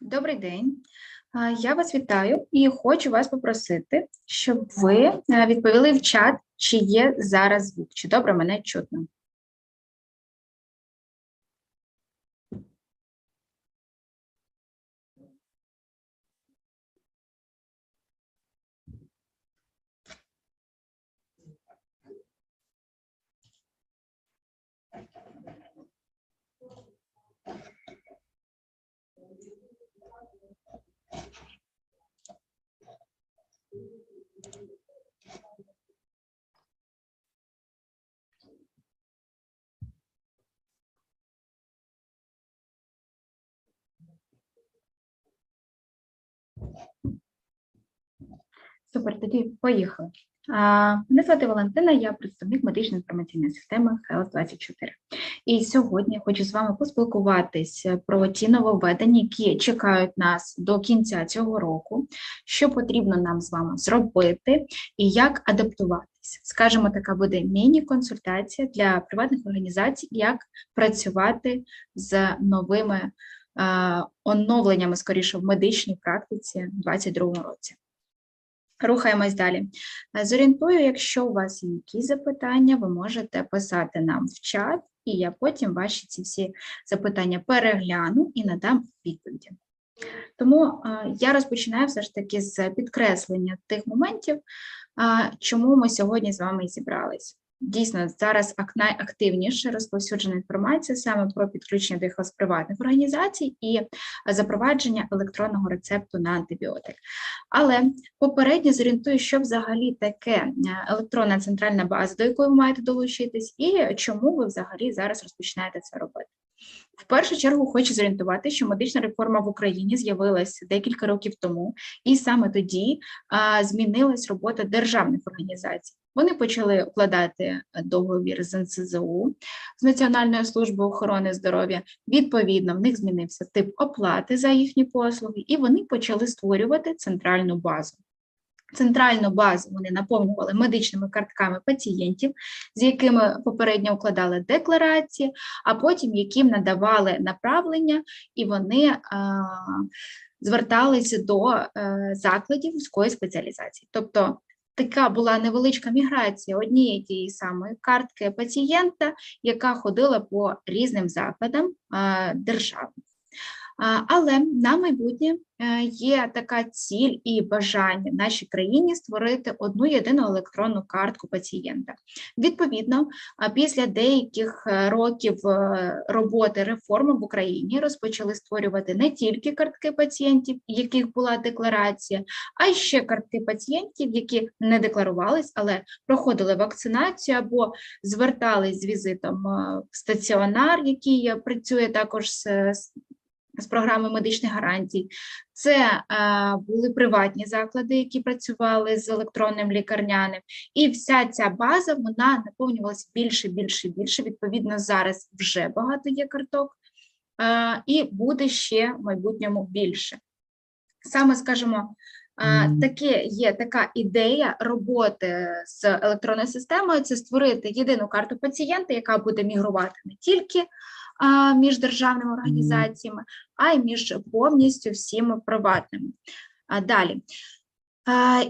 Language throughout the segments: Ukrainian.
Добрий день. Я вас вітаю і хочу вас попросити, щоб ви е, відповіли в чат, чи є зараз звук, чи добре мене чутно. Супер, тоді поїхали. Мене звати Валентина, я представник медичної інформаційної системи Health 24 І сьогодні хочу з вами поспілкуватися про ті нововведення, які чекають нас до кінця цього року, що потрібно нам з вами зробити і як адаптуватися. Скажімо, така буде міні-консультація для приватних організацій, як працювати з новими оновленнями, скоріше, в медичній практиці у 2022 році. Рухаємось далі. Е, Зорієнтую, якщо у вас є якісь запитання, ви можете писати нам в чат, і я потім ваші ці всі запитання перегляну і надам відповіді. Тому е, я розпочинаю все ж таки з підкреслення тих моментів, е, чому ми сьогодні з вами зібрались. Дійсно, зараз найактивніше розповсюджена інформація саме про підключення до з приватних організацій і запровадження електронного рецепту на антибіотик. Але попередньо зорієнтую, що взагалі таке е, електронна центральна база, до якої ви маєте долучитись, і чому ви взагалі зараз розпочинаєте це робити. В першу чергу хочу зорієнтувати, що медична реформа в Україні з'явилася декілька років тому, і саме тоді а, змінилась робота державних організацій. Вони почали укладати договір з НСЗУ з Національною службою охорони здоров'я. Відповідно, в них змінився тип оплати за їхні послуги, і вони почали створювати центральну базу. Центральну базу вони наповнювали медичними картками пацієнтів, з якими попередньо укладали декларації, а потім яким надавали направлення, і вони а, зверталися до е, закладів вузької спеціалізації. Тобто така була невеличка міграція однієї тієї самої картки пацієнта, яка ходила по різним закладам а, держави. Але на майбутнє е, є така ціль і бажання нашій країні створити одну єдину електронну картку пацієнта. Відповідно, після деяких е, років е, роботи реформи в Україні розпочали створювати не тільки картки пацієнтів, яких була декларація, а й ще картки пацієнтів, які не декларувались, але проходили вакцинацію або звертались з візитом в стаціонар, який працює також з з програми медичних гарантій. Це е, були приватні заклади, які працювали з електронним лікарняним, і вся ця база вона наповнювалася більше, більше, більше. Відповідно, зараз вже багато є карток, е, і буде ще в майбутньому більше. Саме скажімо, е, таке є така ідея роботи з електронною системою: це створити єдину карту пацієнта, яка буде мігрувати не тільки між державними організаціями, а й між повністю всіми приватними. Далі.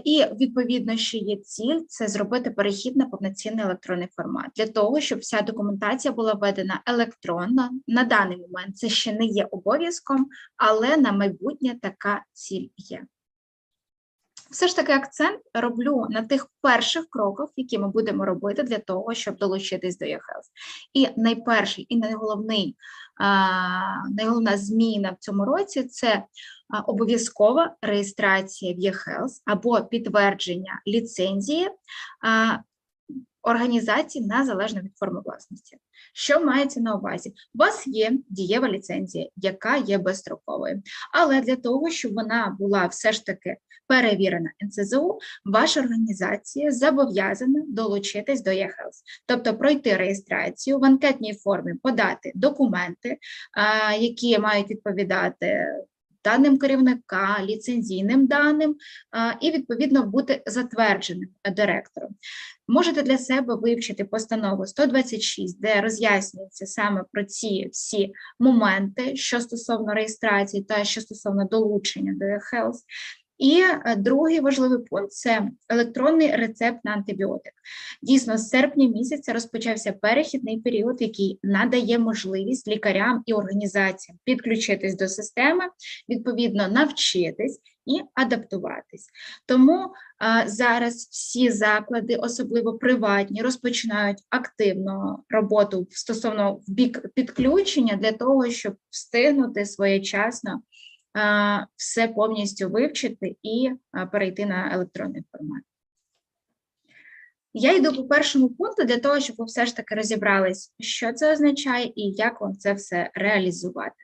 І відповідно, що є ціль, це зробити перехід на повноцінний електронний формат для того, щоб вся документація була введена електронно. На даний момент це ще не є обов'язком, але на майбутнє така ціль є. Все ж таки акцент роблю на тих перших кроках, які ми будемо робити для того, щоб долучитись до eHealth. І найперший і найголовний, найголовна зміна в цьому році це обов'язкова реєстрація в eHealth або підтвердження ліцензії а, організації на залежно від форми власності. Що мається на увазі? У вас є дієва ліцензія, яка є безстроковою, але для того, щоб вона була все ж таки перевірена НСЗУ, ваша організація зобов'язана долучитись до eHealth, тобто пройти реєстрацію в анкетній формі, подати документи, які мають відповідати даним керівника, ліцензійним даним і, відповідно, бути затвердженим директором. Можете для себе вивчити постанову 126, де роз'яснюється саме про ці всі моменти, що стосовно реєстрації та що стосовно долучення до eHealth. І е, другий важливий пункт це електронний рецепт на антибіотик. Дійсно, з серпня місяця розпочався перехідний період, який надає можливість лікарям і організаціям підключитись до системи, відповідно навчитись і адаптуватись. Тому а, зараз всі заклади, особливо приватні, розпочинають активну роботу стосовно в бік підключення для того, щоб встигнути своєчасно все повністю вивчити і перейти на електронний формат. Я йду по першому пункту для того, щоб ви все ж таки розібрались, що це означає і як вам це все реалізувати.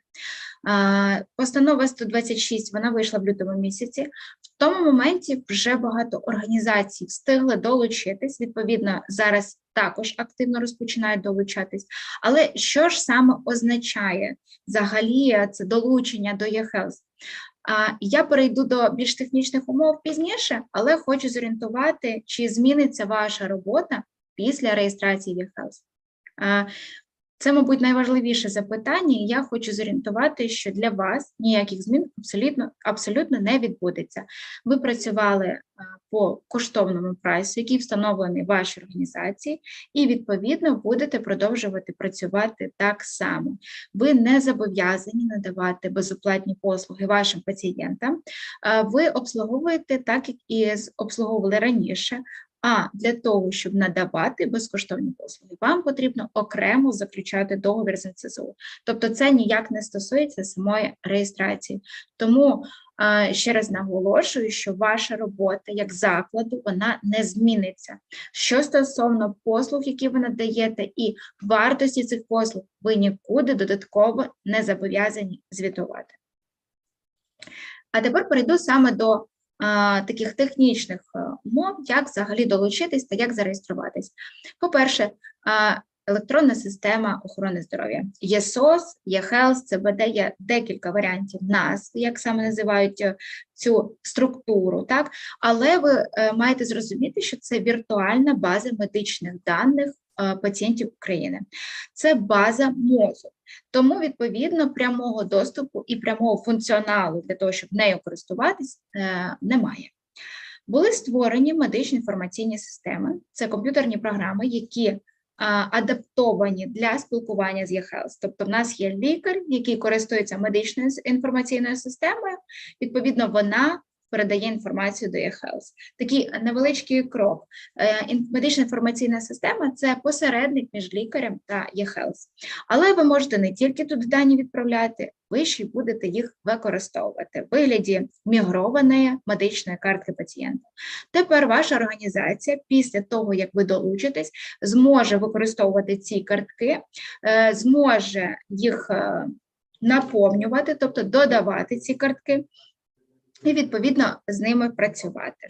Постанова 126 вона вийшла в лютому місяці. В тому моменті вже багато організацій встигли долучитись. Відповідно, зараз також активно розпочинають долучатись. Але що ж саме означає взагалі це долучення до eHealth? Я перейду до більш технічних умов пізніше, але хочу зорієнтувати, чи зміниться ваша робота після реєстрації eHealth. Це, мабуть, найважливіше запитання, і я хочу зорієнтувати, що для вас ніяких змін абсолютно абсолютно не відбудеться. Ви працювали по коштовному прайсу, який встановлений в вашій організації, і відповідно будете продовжувати працювати так само. Ви не зобов'язані надавати безоплатні послуги вашим пацієнтам. Ви обслуговуєте так, як і обслуговували раніше. А для того, щоб надавати безкоштовні послуги, вам потрібно окремо заключати договір з НСЗУ. Тобто це ніяк не стосується самої реєстрації. Тому ще раз наголошую, що ваша робота як закладу вона не зміниться. Що стосовно послуг, які ви надаєте, і вартості цих послуг, ви нікуди додатково не зобов'язані звітувати. А тепер перейду саме до таких технічних умов, як взагалі долучитись та як зареєструватись. По-перше, електронна система охорони здоров'я. Є СОС, є Health, ЦБД, є декілька варіантів назв, як саме називають е, цю структуру, так? але ви е, маєте зрозуміти, що це віртуальна база медичних даних е, пацієнтів України. Це база мозу. Тому, відповідно, прямого доступу і прямого функціоналу для того, щоб нею користуватись, немає. Були створені медичні інформаційні системи, це комп'ютерні програми, які адаптовані для спілкування з eHealth. Тобто, в нас є лікар, який користується медичною інформаційною системою. Відповідно, вона передає інформацію до eHealth. Такий невеличкий крок. Е, медична інформаційна система це посередник між лікарем та eHealth. Але ви можете не тільки тут дані відправляти, ви ще й будете їх використовувати в вигляді мігрованої медичної картки пацієнта. Тепер ваша організація, після того, як ви долучитесь, зможе використовувати ці картки, е, зможе їх е, наповнювати, тобто додавати ці картки і, відповідно, з ними працювати.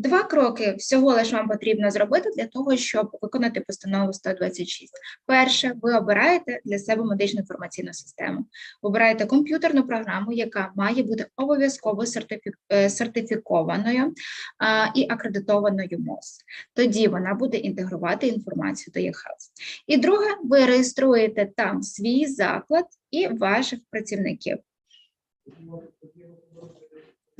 Два кроки всього лише вам потрібно зробити для того, щоб виконати постанову 126. Перше, ви обираєте для себе медичну інформаційну систему. Обираєте комп'ютерну програму, яка має бути обов'язково е, сертифікованою і акредитованою МОЗ. Тоді вона буде інтегрувати інформацію до eHealth. І друге, ви реєструєте там свій заклад і ваших працівників.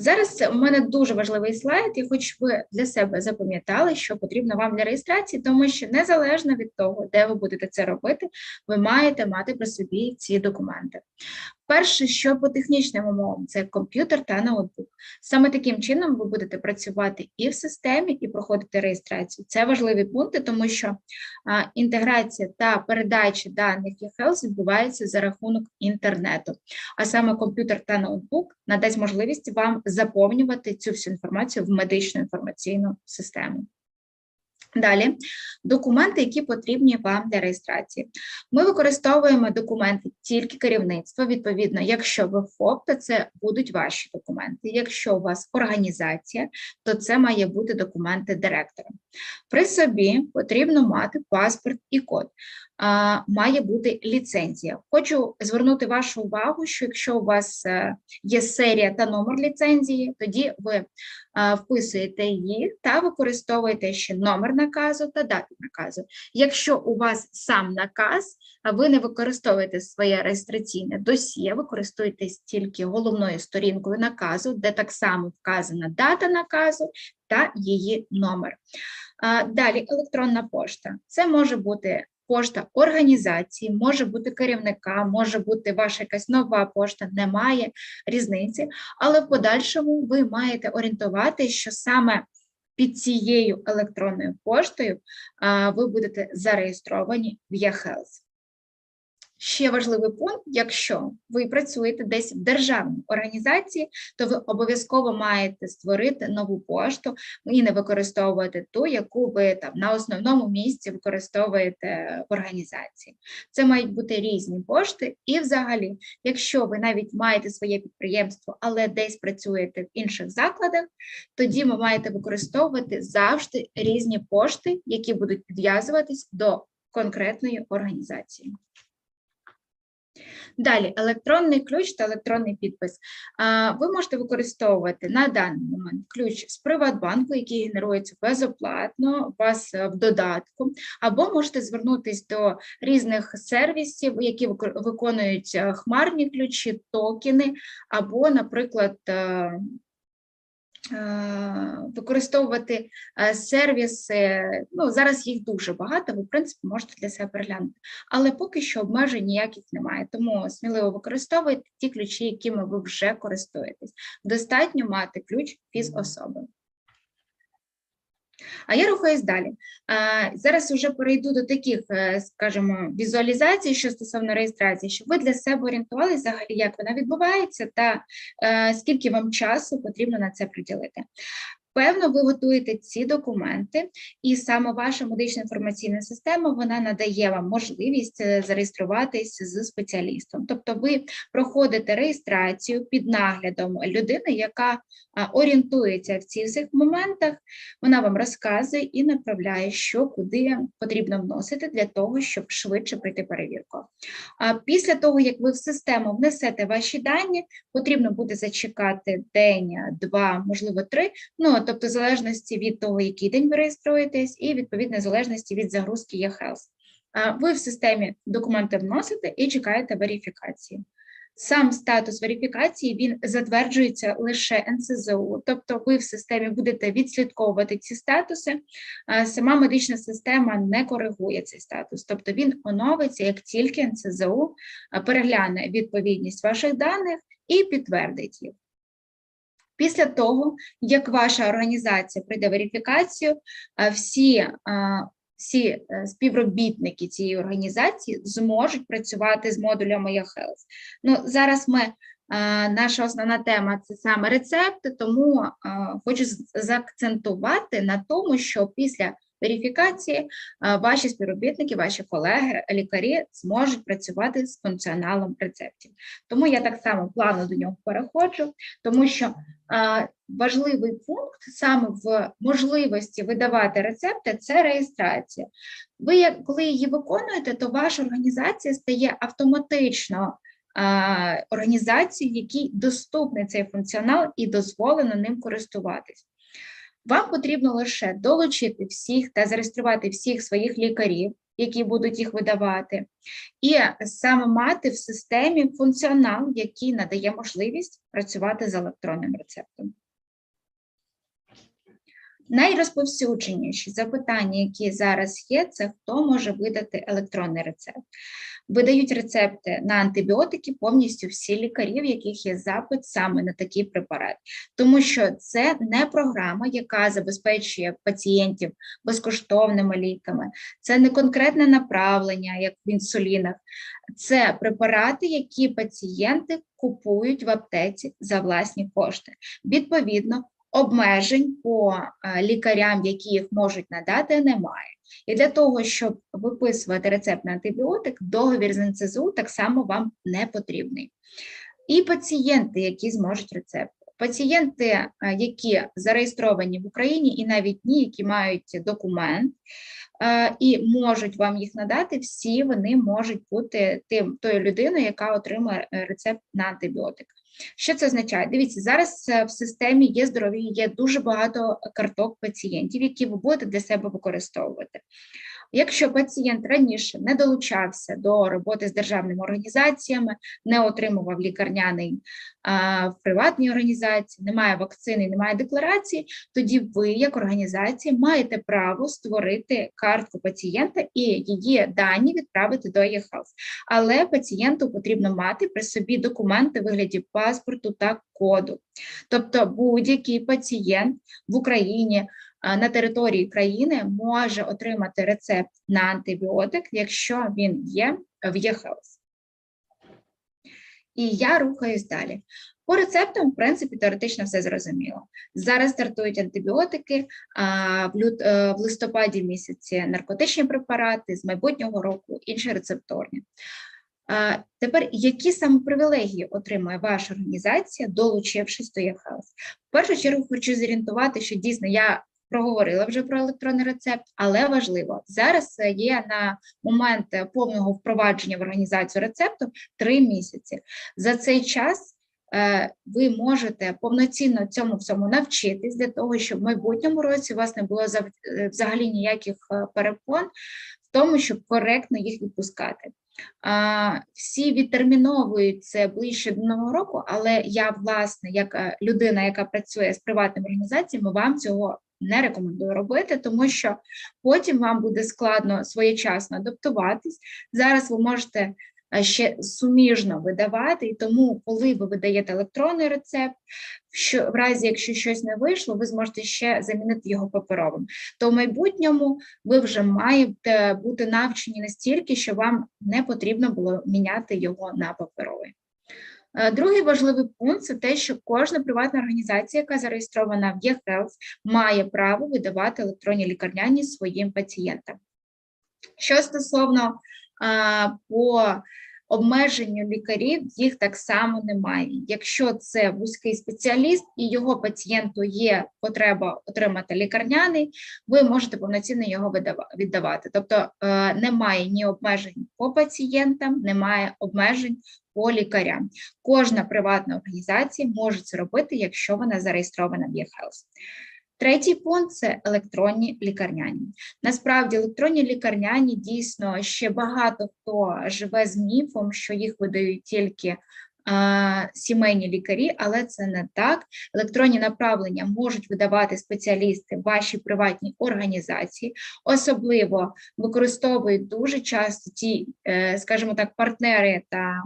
Зараз у мене дуже важливий слайд, і хоч ви для себе запам'ятали, що потрібно вам для реєстрації, тому що незалежно від того, де ви будете це робити, ви маєте мати при собі ці документи. Перше, що по технічним умовам, це комп'ютер та ноутбук. Саме таким чином ви будете працювати і в системі, і проходити реєстрацію. Це важливі пункти, тому що інтеграція та передача даних eHealth відбувається за рахунок інтернету. А саме комп'ютер та ноутбук надасть можливість вам заповнювати цю всю інформацію в медичну інформаційну систему. Далі документи, які потрібні вам для реєстрації. Ми використовуємо документи тільки керівництва. Відповідно, якщо ви ФОП, то це будуть ваші документи. Якщо у вас організація, то це має бути документи директора. При собі потрібно мати паспорт і код. Має бути ліцензія. Хочу звернути вашу увагу, що якщо у вас е, є серія та номер ліцензії, тоді ви вписуєте її та використовуєте ще номер наказу та дату наказу. Якщо у вас сам наказ, ви не використовуєте своє реєстраційне досьє, ви користуєтесь тільки головною сторінкою наказу, де так само вказана дата наказу та її номер. Далі електронна пошта. Це може бути пошта організації, може бути керівника, може бути ваша якась нова пошта, немає різниці, але в подальшому ви маєте орієнтувати, що саме під цією електронною поштою ви будете зареєстровані в eHealth. Ще важливий пункт: якщо ви працюєте десь в державній організації, то ви обов'язково маєте створити нову пошту і не використовувати ту, яку ви там на основному місці використовуєте в організації. Це мають бути різні пошти, і взагалі, якщо ви навіть маєте своє підприємство, але десь працюєте в інших закладах, тоді ви маєте використовувати завжди різні пошти, які будуть підв'язуватись до конкретної організації. Далі електронний ключ та електронний підпис. Ви можете використовувати на даний момент ключ з Приватбанку, який генерується безоплатно у вас е, в додатку, або можете звернутися до різних сервісів, які вико- виконують е, хмарні ключі, токени, або, наприклад, е, використовувати е, сервіси. Ну, зараз їх дуже багато, ви, в принципі, можете для себе переглянути. Але поки що обмежень ніяких немає. Тому сміливо використовуйте ті ключі, якими ви вже користуєтесь. Достатньо мати ключ фізособи. А я рухаюсь далі. Зараз вже перейду до таких, е, скажімо, візуалізацій, що стосовно реєстрації, щоб ви для себе орієнтувалися взагалі, як вона відбувається, та е, скільки вам часу потрібно на це приділити. Певно, ви готуєте ці документи, і саме ваша медична інформаційна система вона надає вам можливість е, зареєструватись з спеціалістом. Тобто, ви проходите реєстрацію під наглядом людини, яка орієнтується в цих всіх моментах. Вона вам розказує і направляє, що куди потрібно вносити для того, щоб швидше пройти перевірку. А після того, як ви в систему внесете ваші дані, потрібно буде зачекати день, два, можливо, три. Ну тобто, в залежності від того, який день ви реєструєтесь, і відповідно в залежності від загрузки eHealth. Ви в системі документи вносите і чекаєте верифікації. Сам статус верифікації він затверджується лише НСЗУ, тобто ви в системі будете відслідковувати ці статуси. Сама медична система не коригує цей статус, тобто він оновиться, як тільки НСЗУ перегляне відповідність ваших даних і підтвердить їх. Після того, як ваша організація пройде верифікацію, всі, всі е, співробітники цієї організації зможуть працювати з модулями eHealth. Ну, зараз ми, наша основна тема це саме рецепти, тому хочу заакцентувати на тому, що після верифікації ваші співробітники, ваші колеги, лікарі зможуть працювати з функціоналом рецептів. Тому я так само плавно до нього переходжу, тому що важливий пункт саме в можливості видавати рецепти це реєстрація. Ви, коли її виконуєте, то ваша організація стає автоматично а, організацією, якій доступний цей функціонал і дозволено ним користуватись. Вам потрібно лише долучити всіх та зареєструвати всіх своїх лікарів, які будуть їх видавати, і саме мати в системі функціонал, який надає можливість працювати з електронним рецептом. Найрозповсюдженіші запитання, які зараз є, це хто може видати електронний рецепт. Видають рецепти на антибіотики повністю всі лікарі, в яких є запит саме на такий препарат, тому що це не програма, яка забезпечує пацієнтів безкоштовними ліками, це не конкретне направлення, як в інсулінах, це препарати, які пацієнти купують в аптеці за власні кошти. Відповідно, обмежень по е, лікарям, які їх можуть надати, немає. І для того, щоб виписувати рецепт на антибіотик, договір з НЦЗУ так само вам не потрібний. І пацієнти, які зможуть рецепт Пацієнти, е, які зареєстровані в Україні, і навіть ті, які мають документ е, і можуть вам їх надати, всі вони можуть бути тим тою людиною, яка отримує рецепт на антибіотик. Що це означає? Дивіться, зараз е, в системі є здоров'я, є дуже багато карток пацієнтів, які ви будете для себе використовувати. Якщо пацієнт раніше не долучався до роботи з державними організаціями, не отримував лікарняний в приватній організації, немає вакцини, немає декларації, тоді ви, як організація, маєте право створити картку пацієнта і її дані відправити до eHealth. Але пацієнту потрібно мати при собі документи в вигляді паспорту та коду. Тобто будь-який пацієнт в Україні на території країни може отримати рецепт на антибіотик, якщо він є в eHealth. І я рухаюсь далі. По рецептам, в принципі, теоретично все зрозуміло. Зараз стартують антибіотики, е, в листопаді місяці наркотичні препарати, з майбутнього року інші рецепторні. Тепер, які саме привілегії отримує ваша організація, долучившись до eHealth? В першу чергу хочу зорієнтувати, що дійсно я проговорила вже про електронний рецепт, але важливо зараз е, є на момент е, повного впровадження в організацію рецепту три місяці. За цей час е, ви можете повноцінно цьому всьому навчитись для того, щоб в майбутньому році у вас не було взагалі ніяких перепон в тому, щоб коректно їх відпускати. Всі відтерміновують це ближче до нового року, але я, власне, як людина, яка працює з приватними організаціями, вам цього не рекомендую робити, тому що потім вам буде складно своєчасно адаптуватись. Зараз ви можете е, ще суміжно видавати, і тому, коли ви видаєте електронний рецепт, що в разі, якщо щось не вийшло, ви зможете ще замінити його паперовим. То в майбутньому ви вже маєте бути навчені настільки, що вам не потрібно було міняти його на паперовий. Е, Другий важливий пункт це те, що кожна приватна організація, яка зареєстрована в eHealth, має право видавати електронні лікарняні своїм пацієнтам. Що стосовно а, по обмеженню лікарів, їх так само немає. Якщо це вузький спеціаліст і його пацієнту є потреба отримати лікарняний, ви можете повноцінно його віддавати. Тобто е, немає ні обмежень по пацієнтам, немає обмежень по лікарям. Кожна приватна організація може це робити, якщо вона зареєстрована в eHealth. Третій пункт це електронні лікарняні. Насправді, електронні лікарняні дійсно ще багато хто живе з міфом, що їх видають тільки сімейні лікарі, але це не так. Електронні направлення можуть видавати спеціалісти в вашій приватній організації, особливо використовують дуже часто ті, е, скажімо так, партнери, та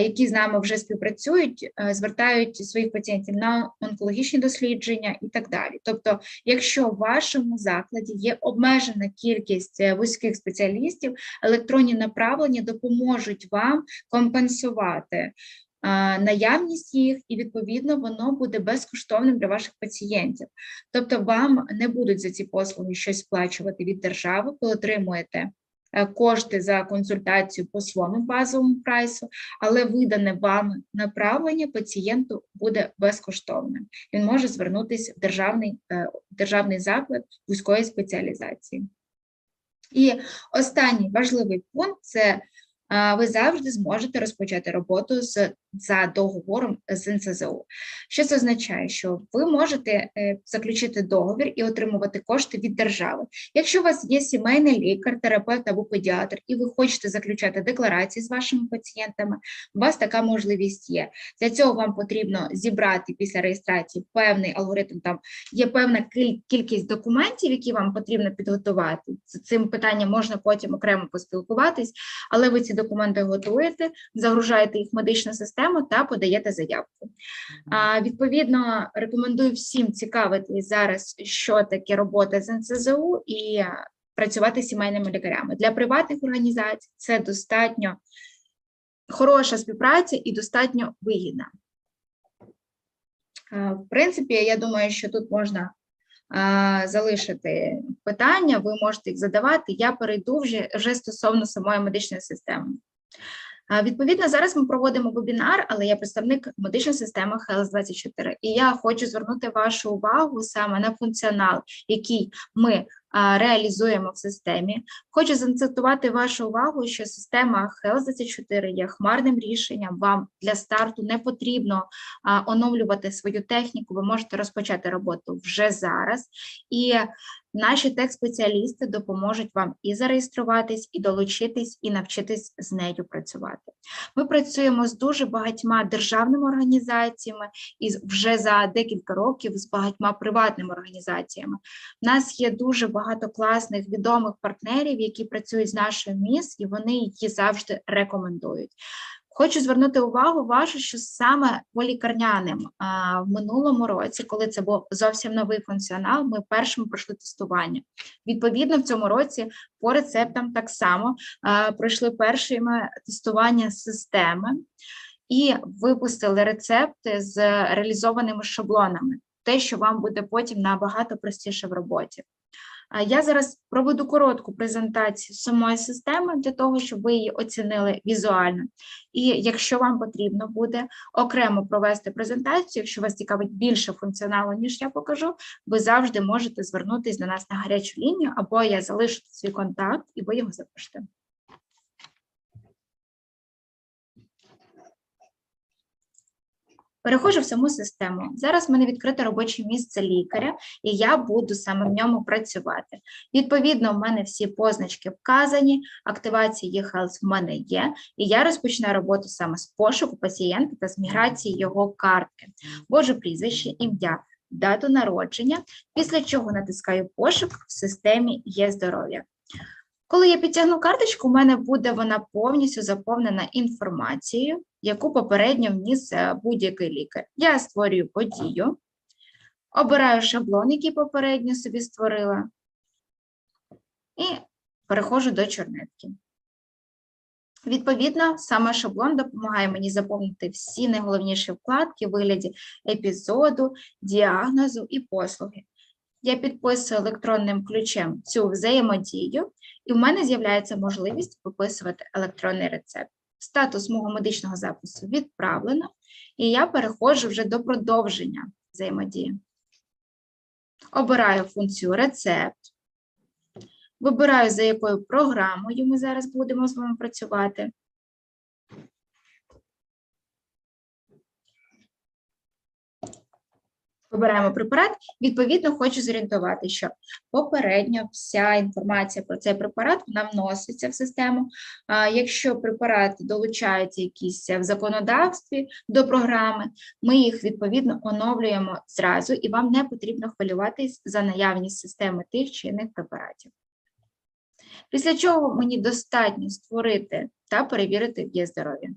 які з нами вже співпрацюють, е, звертають своїх пацієнтів на онкологічні дослідження і так далі. Тобто, якщо в вашому закладі є обмежена кількість е, вузьких спеціалістів, електронні направлення допоможуть вам компенсувати наявність їх, і відповідно воно буде безкоштовним для ваших пацієнтів. Тобто, вам не будуть за ці послуги щось сплачувати від держави, ви отримуєте е, кошти за консультацію по своєму базовому прайсу, але видане вам направлення пацієнту буде безкоштовним. Він може звернутися в державний, е, державний заклад вузької спеціалізації. І останній важливий пункт це ви завжди зможете розпочати роботу з за договором з НСЗУ. Що це означає? Що ви можете е, заключити договір і отримувати кошти від держави. Якщо у вас є сімейний лікар, терапевт або педіатр, і ви хочете заключати декларації з вашими пацієнтами, у вас така можливість є. Для цього вам потрібно зібрати після реєстрації певний алгоритм. Там є певна кількість документів, які вам потрібно підготувати. З цим питанням можна потім окремо поспілкуватись, але ви ці документи готуєте, загружаєте їх в медичну систему та подаєте заявку. А, відповідно, рекомендую всім цікавитись зараз, що таке робота з НСЗУ і працювати з сімейними лікарями. Для приватних організацій це достатньо хороша співпраця і достатньо вигідна. А, В принципі, я думаю, що тут можна залишити питання, ви можете їх задавати. Я перейду вже, вже стосовно самої медичної системи. Відповідно, зараз ми проводимо вебінар, але я представник медичної системи Health 24 і я хочу звернути вашу увагу саме на функціонал, який ми реалізуємо в системі. Хочу заакцентувати вашу увагу, що система Health 24 є хмарним рішенням. Вам для старту не потрібно оновлювати свою техніку. Ви можете розпочати роботу вже зараз. І наші тех-спеціалісти допоможуть вам і зареєструватись, і долучитись, і навчитись з нею працювати. Ми працюємо з дуже багатьма державними організаціями і вже за декілька років з багатьма приватними організаціями. У нас є дуже багато класних відомих партнерів, які працюють з нашою міс, і вони її завжди рекомендують. Хочу звернути увагу вашу, що саме по лікарняним а, в минулому році, коли це був зовсім новий функціонал, ми першими пройшли тестування. Відповідно, в цьому році по рецептам так само пройшли першими тестування системи і випустили рецепти з реалізованими шаблонами, те, що вам буде потім набагато простіше в роботі. Я зараз проведу коротку презентацію самої системи для того, щоб ви її оцінили візуально. І якщо вам потрібно буде окремо провести презентацію, якщо вас цікавить більше функціоналу, ніж я покажу, ви завжди можете звернутися до нас на гарячу лінію, або я залишу свій контакт, і ви його запишете. Переходжу в саму систему. Зараз в мене відкрите робоче місце лікаря, і я буду саме в ньому працювати. Відповідно, в мене всі позначки вказані, активація eHealth в мене є, і я розпочну роботу саме з пошуку пацієнта та з міграції його картки. Боже прізвище, ім'я, дату народження, після чого натискаю пошук в системі є здоров'я. Коли я підтягну карточку, у мене буде вона повністю заповнена інформацією, яку попередньо вніс е, будь-який лікар. Я створюю подію, обираю шаблон, який попередньо собі створила, і переходжу до чорнетки. Відповідно, саме шаблон допомагає мені заповнити всі найголовніші вкладки в вигляді епізоду, діагнозу і послуги. Я підписую електронним ключем цю взаємодію, і в мене з'являється можливість виписувати електронний рецепт. Статус мого медичного запису відправлено, і я переходжу вже до продовження взаємодії. Обираю функцію рецепт, вибираю, за якою програмою ми зараз будемо з вами працювати. Вибираємо препарат. Відповідно, хочу зорієнтувати, що попередньо вся інформація про цей препарат вона вноситься в систему. Якщо препарати долучаються якісь в законодавстві до програми, ми їх відповідно оновлюємо зразу, і вам не потрібно хвилюватись за наявність системи тих чи інших препаратів. Після чого мені достатньо створити та перевірити є здоров'я.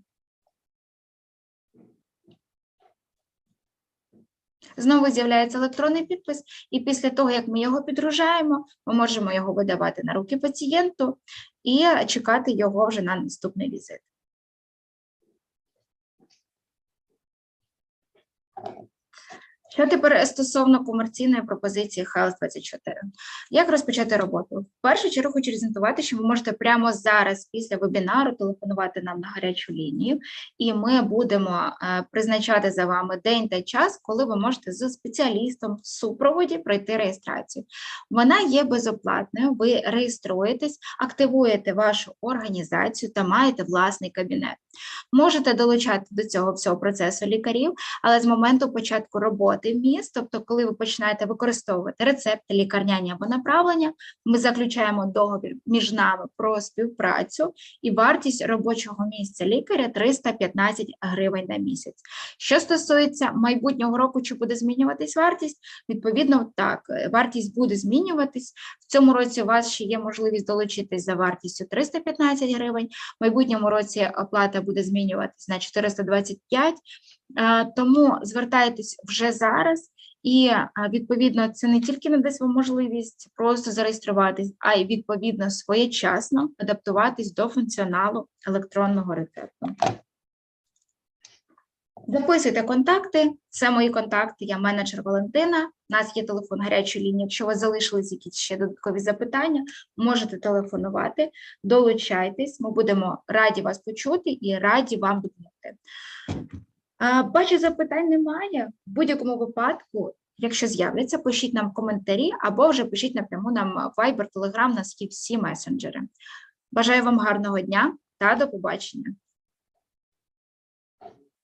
Знову з'являється електронний підпис, і після того, як ми його підгружаємо, ми можемо його видавати на руки пацієнту і чекати його вже на наступний візит. Що тепер стосовно комерційної пропозиції Health 24? Як розпочати роботу? В першу чергу хочу презентувати, що ви можете прямо зараз, після вебінару, телефонувати нам на гарячу лінію, і ми будемо е, призначати за вами день та час, коли ви можете з спеціалістом в супроводі пройти реєстрацію. Вона є безоплатною. Ви реєструєтесь, активуєте вашу організацію та маєте власний кабінет. Можете долучати до цього всього процесу лікарів, але з моменту початку роботи міст, тобто, коли ви починаєте використовувати рецепти, лікарняні або направлення, ми заключаємо договір між нами про співпрацю і вартість робочого місця лікаря 315 гривень на місяць. Що стосується майбутнього року, чи буде змінюватись вартість, відповідно, так, е, вартість буде змінюватись. В цьому році у вас ще є можливість долучитись за вартістю 315 гривень, в майбутньому році оплата буде змінюватись на 425 Е, Тому звертайтесь вже зараз, і е, відповідно це не тільки надасть вам можливість просто зареєструватись, а й відповідно своєчасно адаптуватись до функціоналу електронного рецепту. Записуйте контакти. Це мої контакти. Я менеджер Валентина. У нас є телефон гарячої лінії. Якщо у вас залишились якісь ще додаткові запитання, можете телефонувати, долучайтесь. Ми будемо раді вас почути і раді вам допомогти. Бачу, запитань немає. В будь-якому випадку, якщо з'являться, пишіть нам коментарі або вже пишіть напряму нам Viber, Telegram, у всі месенджери. Бажаю вам гарного дня та до побачення.